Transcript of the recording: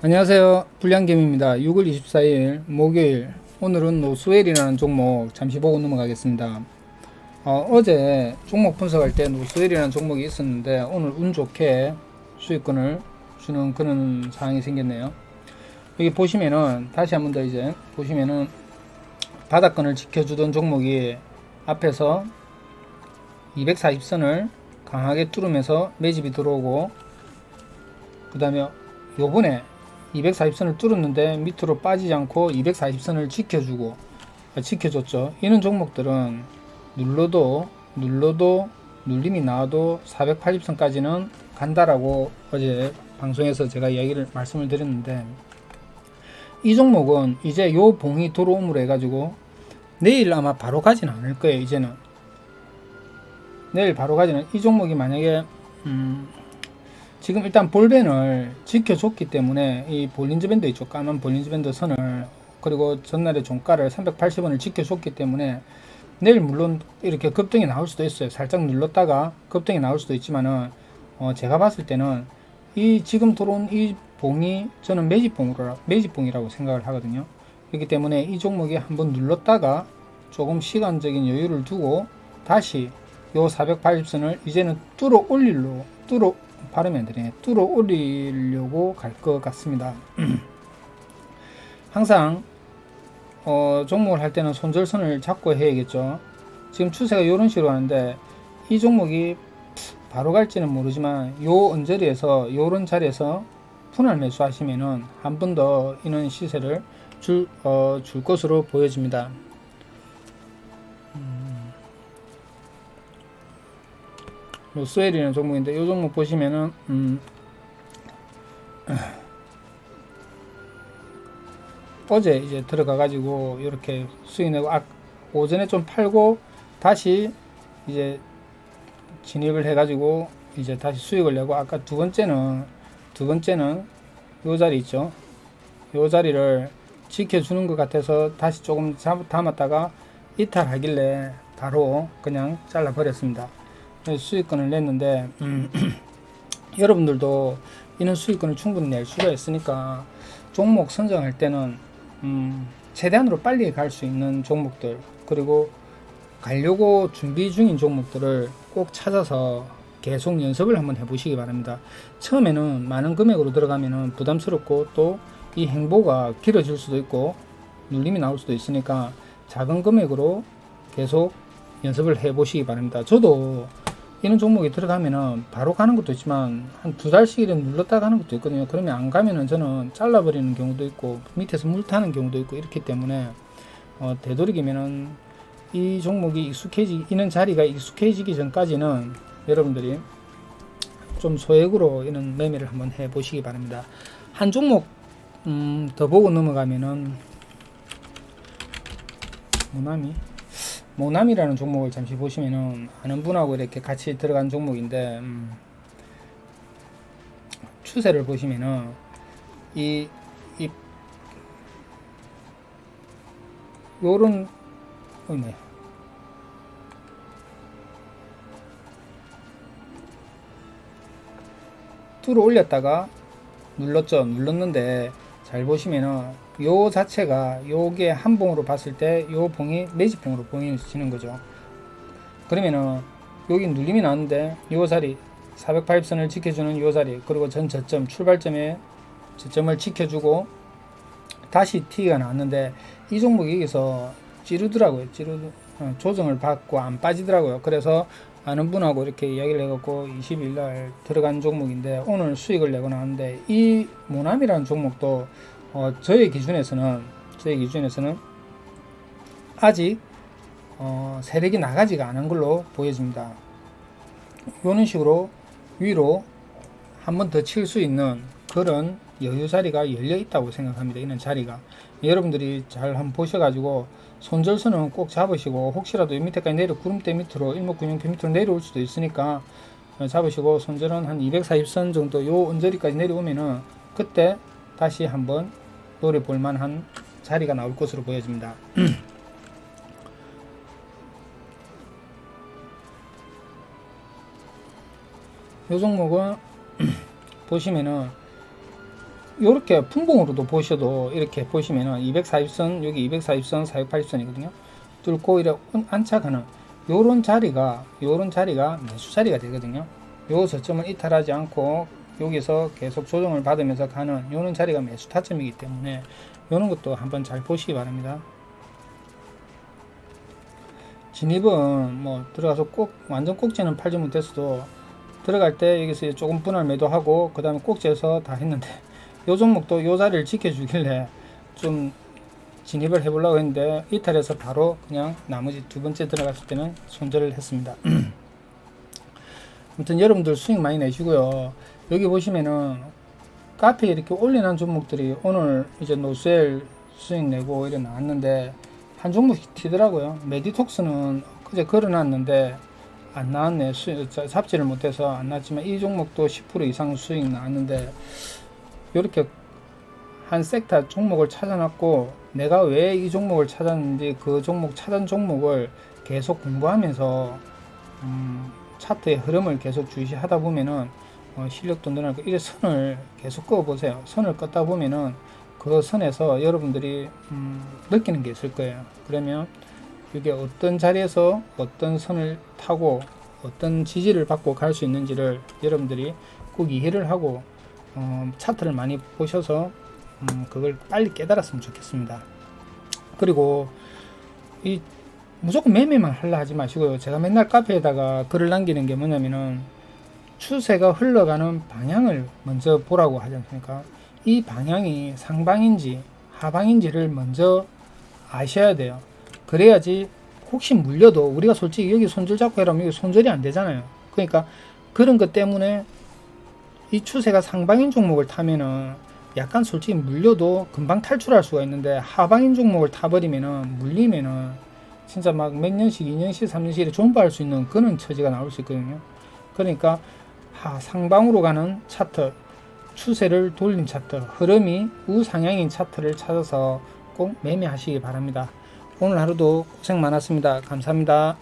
안녕하세요. 불량겜입니다. 6월 24일 목요일 오늘은 노스웰이라는 종목 잠시 보고 넘어가겠습니다. 어, 제 종목 분석할 때 노스웰이라는 종목이 있었는데 오늘 운 좋게 수익권을 주는 그런 상황이 생겼네요. 여기 보시면은 다시 한 번 더 이제 보시면은 바닥권을 지켜주던 종목이 앞에서 240선을 강하게 뚫으면서 매집이 들어오고 그 다음에 요번에 240선을 뚫었는데 밑으로 빠지지 않고 240선을 지켜주고 아, 지켜줬죠. 이런 종목들은 눌러도 눌러도 눌림이 나와도 480선까지는 간다라고 어제 방송에서 제가 이야기를 말씀을 드렸는데 이 종목은 이제 요 봉이 들어옴으로 해가지고 내일 아마 바로 가진 않을 거예요 이제는 내일 바로 가지는 이 종목이 만약에 음, 지금 일단 볼벤을 지켜줬기 때문에 이 볼린즈 밴드 있죠 까만 볼린즈 밴드 선을 그리고 전날의 종가를 380원을 지켜줬기 때문에 내일 물론 이렇게 급등이 나올 수도 있어요. 살짝 눌렀다가 급등이 나올 수도 있지만은 어 제가 봤을 때는 이 지금 들어온 이 봉이 저는 매집봉으로 매집봉이라고 생각을 하거든요. 그렇기 때문에 이 종목이 한번 눌렀다가 조금 시간적인 여유를 두고 다시 요 480선을 이제는 뚫어 올릴로 뚫어 되네. 뚫어 올리려고 갈 것 같습니다. 항상 어, 종목을 할 때는 손절선을 잡고 해야겠죠. 지금 추세가 이런 식으로 하는데 이 종목이 바로 갈지는 모르지만 요 언저리에서 요런 자리에서 분할 매수하시면은 한 번 더 이런 시세를 줄, 어, 줄 것으로 보여집니다. 로스웰이라는 종목인데 이 종목 보시면은 음, 어제 이제 들어가 가지고 이렇게 수익 내고 아, 오전에 좀 팔고 다시 이제 진입을 해 가지고 이제 다시 수익을 내고 아까 두 번째는 두 번째는 요 자리 있죠? 요 자리를 지켜주는 것 같아서 다시 조금 잡, 담았다가 이탈하길래 바로 그냥 잘라 버렸습니다 수익권을 냈는데 음, 여러분들도 이런 수익권을 충분히 낼 수가 있으니까 종목 선정할 때는 음, 최대한으로 빨리 갈 수 있는 종목들 그리고 가려고 준비 중인 종목들을 꼭 찾아서 계속 연습을 한번 해보시기 바랍니다. 처음에는 많은 금액으로 들어가면은 부담스럽고 또 이 행보가 길어질 수도 있고 눌림이 나올 수도 있으니까 작은 금액으로 계속 연습을 해보시기 바랍니다. 저도 이런 종목에 들어가면은 바로 가는 것도 있지만 한 두 달씩 이렇게 눌렀다 가는 것도 있거든요. 그러면 안 가면은 저는 잘라버리는 경우도 있고 밑에서 물 타는 경우도 있고 이렇기 때문에 어, 되도록이면은 이 종목이 익숙해지는 자리가 익숙해지기 전까지는 여러분들이 좀 소액으로 이런 매매를 한번 해 보시기 바랍니다. 한 종목 음, 더 보고 넘어가면은 모나미 모남이라는 종목을 잠시 보시면은 아는 분하고 이렇게 같이 들어간 종목인데 음, 추세를 보시면은 이, 이 요런 어네. 뚫어 올렸다가 눌렀죠. 눌렀는데 잘 보시면은 요 자체가 요게 한 봉으로 봤을 때 요 봉이 매집봉으로 보이시는 거죠. 그러면은 여기 눌림이 나는데 요 자리 480선을 지켜주는 요 자리 그리고 전 저점 출발점에 저점을 지켜주고 다시 T가 나왔는데 이 종목이 여기서 찌르더라고요. 찌르 어, 조정을 받고 안 빠지더라고요. 그래서 아는 분하고 이렇게 이야기를 해갖고 20일 날 들어간 종목인데 오늘 수익을 내고 나왔는데 이 모남이라는 종목도 어, 저의 기준에서는 저의 기준에서는 아직 어, 세력이 나가지가 않은 걸로 보여집니다. 이런 식으로 위로 한 번 더 칠 수 있는 그런 여유 자리가 열려 있다고 생각합니다. 이런 자리가 여러분들이 잘 한번 보셔가지고 손절선은 꼭 잡으시고 혹시라도 이 밑에까지 내려 구름대 밑으로 일목균형표 밑으로 내려올 수도 있으니까 잡으시고 손절은 한 240선 정도 요 언저리까지 내려오면은 그때 다시 한번 노려볼 만한 자리가 나올 것으로 보여집니다. 요 종목은 보시면은 이렇게 분봉으로도 보셔도 이렇게 보시면은 240선 여기 240선 480선이거든요. 뚫고 이렇게 안착하는 요런 자리가 요런 자리가 매수 자리가 되거든요. 요 저점을 이탈하지 않고 여기서 계속 조정을 받으면서 가는 요런 자리가 매수 타점이기 때문에 요런 것도 한번 잘 보시기 바랍니다. 진입은 뭐 들어가서 꼭 완전 꼭지는 팔지 못했어도 들어갈 때 여기서 조금 분할 매도하고 그 다음에 꼭지에서 다 했는데 요 종목도 요 자리를 지켜주길래 좀 진입을 해보려고 했는데 이탈해서 바로 그냥 나머지 두 번째 들어갔을 때는 손절을 했습니다. 아무튼 여러분들 수익 많이 내시고요. 여기 보시면은 카페에 이렇게 올려놓은 종목들이 오늘 이제 노스웰 수익 내고 이래 나왔는데 한 종목씩 튀더라고요. 메디톡스는 그제 걸어놨는데 안 나왔네. 수, 자- 잡지를 못해서 안 나왔지만 이 종목도 10% 이상 수익 나왔는데 이렇게 한 섹터 종목을 찾아놨고 내가 왜 이 종목을 찾았는지 그 종목 찾은 종목을 계속 공부하면서 음, 차트의 흐름을 계속 주시하다 보면은 어, 실력도 늘어나고 이래 선을 계속 그어 보세요. 선을 껐다 보면은 그 선에서 여러분들이 음, 느끼는 게 있을 거예요. 그러면 이게 어떤 자리에서 어떤 선을 타고 어떤 지지를 받고 갈 수 있는지를 여러분들이 꼭 이해를 하고 어, 차트를 많이 보셔서 음, 그걸 빨리 깨달았으면 좋겠습니다. 그리고 이 무조건 매매만 하려 하지 마시고요. 제가 맨날 카페에다가 글을 남기는 게 뭐냐면은 추세가 흘러가는 방향을 먼저 보라고 하지 않습니까? 이 방향이 상방인지 하방인지를 먼저 아셔야 돼요. 그래야지 혹시 물려도 우리가 솔직히 여기 손절 잡고 이러면 손절이 안 되잖아요. 그러니까 그런 것 때문에 이 추세가 상방인 종목을 타면은 약간 솔직히 물려도 금방 탈출할 수가 있는데 하방인 종목을 타버리면은 물리면은 진짜 막 몇 년씩, 2년씩, 3년씩 존버할 수 있는 그런 처지가 나올 수 있거든요. 그러니까 하, 상방으로 가는 차트, 추세를 돌린 차트, 흐름이 우상향인 차트를 찾아서 꼭 매매하시기 바랍니다. 오늘 하루도 고생 많았습니다. 감사합니다.